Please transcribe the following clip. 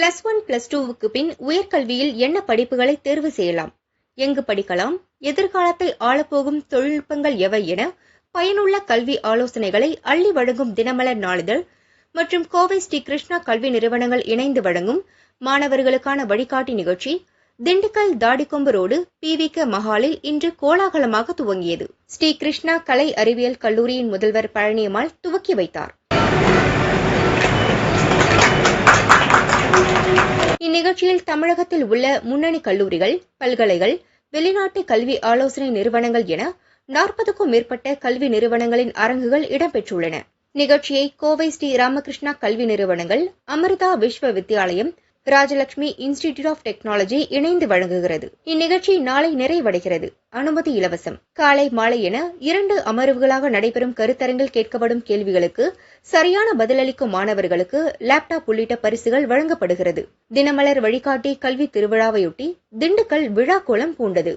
Plus one plus டூவுக்கு பின் உயர்கல்வியில் என்ன படிப்புகளை தேர்வு செய்யலாம்? எங்கு படிக்கலாம்? எதிர்காலத்தை ஆளப்போகும் தொழில்நுட்பங்கள் எவை என பயனுள்ள கல்வி ஆலோசனைகளை அள்ளி வழங்கும் தினமலர் நாளிதழ் மற்றும் கோவை ஸ்ரீ கிருஷ்ணா கல்வி நிறுவனங்கள் இணைந்து வழங்கும் மாணவர்களுக்கான வழிகாட்டி நிகழ்ச்சி திண்டுக்கல் தாடிக்கொம்பு ரோடு பிவிக மஹாலில் இன்று கோலாகலமாக துவங்கியது. ஸ்ரீ கிருஷ்ணா கலை அறிவியல் கல்லூரியின் முதல்வர் பழனியம்மாள் துவக்கி வைத்தார். இந்நிகழ்ச்சியில் தமிழகத்தில் உள்ள முன்னணி கல்லூரிகள் பல்கலைகள் வெளிநாட்டு கல்வி ஆலோசனை நிறுவனங்கள் என நாற்பதுக்கும் மேற்பட்ட கல்வி நிறுவனங்களின் அரங்குகள் இடம்பெற்றுள்ளன. நிகழ்ச்சியை கோவை ஸ்ரீ ராமகிருஷ்ணா கல்வி நிறுவனங்கள் Amrita Vishwa Vidyalayam Rajalakshmi institute of technology இணைந்து வழங்குகிறது. இந்நிகழ்ச்சி நாளை நிறைவடைகிறது. அனுமதி இலவசம். காலை மாலை என இரண்டு அமர்வுகளாக நடைபெறும் கருத்தரங்கில் கேட்கப்படும் கேள்விகளுக்கு சரியான பதிலளிக்கும் மாணவர்களுக்கு லேப்டாப் உள்ளிட்ட பரிசுகள் வழங்கப்படுகிறது. தினமலர் வழிகாட்டி கல்வி திருவிழாவையொட்டி திண்டுக்கல் விழா கோலம் பூண்டது